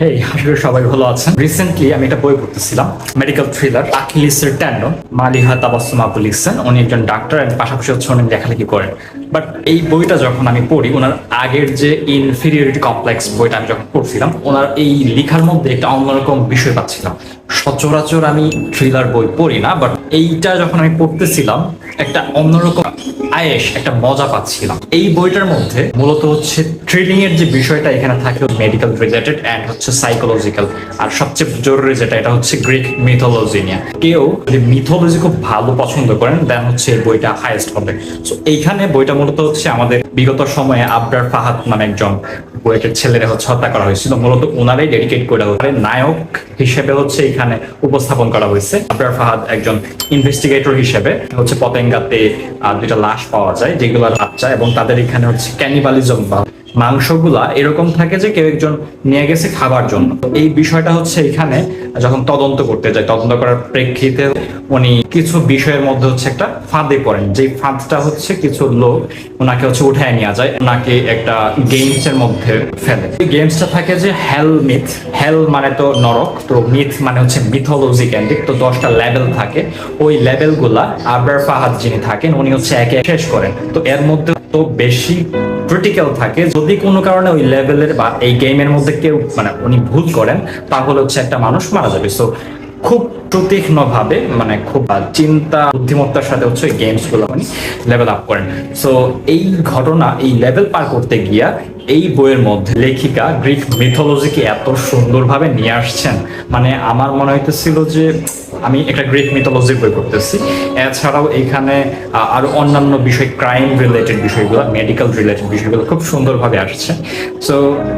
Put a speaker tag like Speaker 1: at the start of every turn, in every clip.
Speaker 1: হেই করি সবাই ভালো আছেন। রিসেন্টলি আমি একটা বই পড়তেছিলাম মেডিকেল থ্রিলার আকিলিসের ট্যান্ডন মালিহা তাবাসুম আপু লিখছেন, উনি একজন ডাক্তার এবং পাশাপাশি হচ্ছে উনি লেখালেখি করেন। বাট এই বইটা যখন আমি পড়ি ওনার আগের যে ইনফিরিয়রিটি কমপ্লেক্স বইটা আমি যখন পড়ছিলাম ওনার এই লেখার মধ্যে একটা অন্যরকম বিষয় পাচ্ছিলাম। সচরাচর আমি থ্রিলার বই পড়ি না বাট এইটা যখন আমি পড়তেছিলাম, একটা অন্যরকম আয়েস একটা মজা পাচ্ছিলাম। এই বইটার মধ্যে মূলত হচ্ছে ট্রেডিং এর যে বিষয়টা এখানে থাকে মেডিকেল রিলেটেড অ্যান্ড হচ্ছে সাইকোলজিক্যাল আর সবচেয়ে জরুরি যেটা, এটা হচ্ছে গ্রিক মিথোলজি নিয়ে। কেউ যদি মিথোলজি খুব ভালো পছন্দ করেন দেন হচ্ছে এই বইটা হাইয়েস্ট হবে। সো এইখানে বইটা মূলত হচ্ছে আমাদের বিগত সময়ে আবরার ফাহাদ নামে একজন বুয়েটের ছেলেরা হচ্ছে হত্যা করা হয়েছিল। মূলত ওনারাই ডেডিকেট করে নায়ক হিসেবে হচ্ছে এখানে উপস্থাপন করা হয়েছে। আবরার ফাহাদ একজন ইনভেস্টিগেটর হিসেবে হচ্ছে পতেঙ্গাতে দুইটা লাশ পাওয়া যায়, যেগুলো বাচ্চা এবং তাদের এখানে হচ্ছে ক্যানিবালিজম বা মাংসগুলা এরকম থাকে যে কেউ একজন নিয়ে গেছে খাবার জন্য। এই বিষয়টা হচ্ছে এখানে যখন তদন্ত করতে যায়, তদন্ত করার প্রেক্ষিতে উনি কিছু বিষয়ের মধ্যে হচ্ছে একটা ফাঁদে পড়েন। যে ফাঁদটা হচ্ছে কিছু লোক ওনাকে হচ্ছে উঠায় নিয়ে যায় ওনাকে একটা গেমস এর মধ্যে ফেলে। গেমসটা থাকে যে হেল মিথ হেল মানে তো নরক, তো মিথ মানে হচ্ছে মিথোলজি কেন্দ্রিক, তো দশটা লেভেল থাকে। ওই লেভেলগুলা আবরার ফাহাদ যিনি থাকেন, উনি হচ্ছে একে শেষ করেন। তো এর মধ্যে তো বেশি ক্রিটিক্যাল থাকে, যদি কোনো কারণে ওই লেভেলের বা এই গেমের মধ্যে কেউ মানে উনি ভুল করেন, তাহলে হচ্ছে একটা মানুষ মারা যাবে। সো খুব প্রতীক্ষ্ণ ভাবে মানে খুব চিন্তা, বুদ্ধিমত্তার সাথে হচ্ছে গেমসগুলো উনি লেভেল আপ করেন। সো এই ঘটনা, এই লেভেল পার করতে গিয়া এই বইয়ের মধ্যে লেখিকা গ্রিক মিথোলজিকে এত সুন্দরভাবে নিয়ে আসছেন। মানে আমার মনে হইতেছিল যে আমি একটা গ্রিক মিথোলজির বই পড়তেছি। এছাড়াও এখানে আরও অন্যান্য বিষয় ক্রাইম রিলেটেড বিষয়গুলো মেডিকেল রিলেটেড বিষয়গুলো খুব সুন্দরভাবে আসছে। সো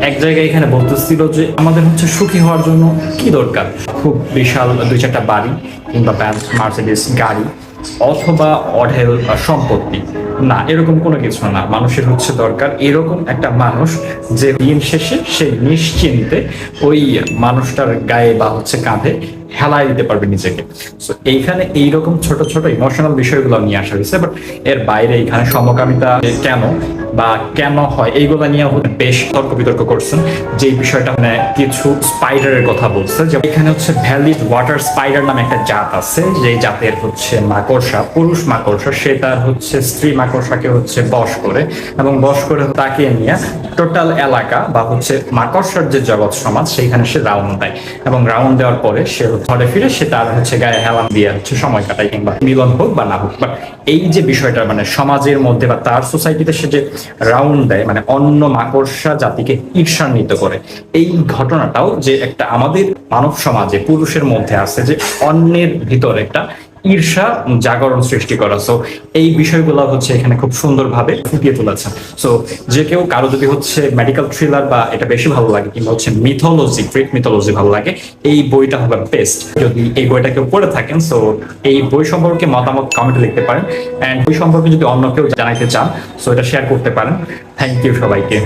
Speaker 1: এক জায়গায় এখানে বলতেছিল যে আমাদের হচ্ছে সুখী হওয়ার জন্য কি দরকার? খুব বিশাল দুই চারটা বাড়ি কিংবা ব্যান্স মার্সিডিস গাড়ি অথবা অঢেল সম্পত্তি। না, এরকম কোনো কিছু না। মানুষের হচ্ছে দরকার এরকম একটা মানুষ যে দিন শেষে সে নিশ্চিন্তে ওই মানুষটার গায়ে বা হচ্ছে কাঁধে হেলাই দিতে পারবে নিজেকে। এইখানে এইরকম ছোট ছোট ইমোশনাল বিষয়গুলো নিয়ে আসা হয়েছে বাট এর বাইরে সমকামিতা কেন বা কেন হয়, এইগুলো নিয়ে বেশ তর্ক বিতর্ক করছেন। যে বিষয়টা মানে কিছু স্পাইডারের কথা বলছে, যে এখানে হচ্ছে ভ্যালিড ওয়াটার স্পাইডার নামে একটা জাত আছে যে জাতের হচ্ছে মাকড়সা, পুরুষ মাকড়সা সে তার হচ্ছে স্ত্রী মাকড়সাকে হচ্ছে বশ করে এবং বশ করে তাকে নিয়ে টোটাল এলাকা বা হচ্ছে মাকড়সার যে জগৎ সমাজ, সেইখানে সে রাউন্ড দেয় এবং রাউন্ড দেওয়ার পরে সে ঘরে ফিরে সে তার হচ্ছে গায়ে হেলান দিয়ে হচ্ছে সময় কাটায়, কিংবা মিলন হোক বা না হোক। বাট এই যে বিষয়টা মানে সমাজের মধ্যে বা তার সোসাইটিতে সে যে রাউন্ড দেয় মানে অন্য মাকড়সা জাতিকে ঈর্ষান্বিত করে, এই ঘটনাটাও যে একটা আমাদের মানব সমাজে পুরুষের মধ্যে আছে যে অন্যের ভিতর একটা ঈর্ষা, জাগরণ সৃষ্টি করা। সো এই বিষয়গুলো হচ্ছে এখানে খুব সুন্দরভাবে ফুটিয়ে তুলেছে। সো যে কেউ কারও যদি হচ্ছে মেডিকেল থ্রিলার বা এটা বেশি ভালো লাগে কিংবা হচ্ছে মিথোলজি গ্রিক মিথোলজি ভালো লাগে, এই বইটা হবে বেস্ট যদি এই বইটা কেউ পড়ে থাকেন সো এই বই সম্পর্কে মতামত কমেন্টে লিখতে পারেন। এন্ড বই সম্পর্কে যদি অন্য কেউ জানাইতে চান সো এটা শেয়ার করতে পারেন। থ্যাংক ইউ সবাইকে।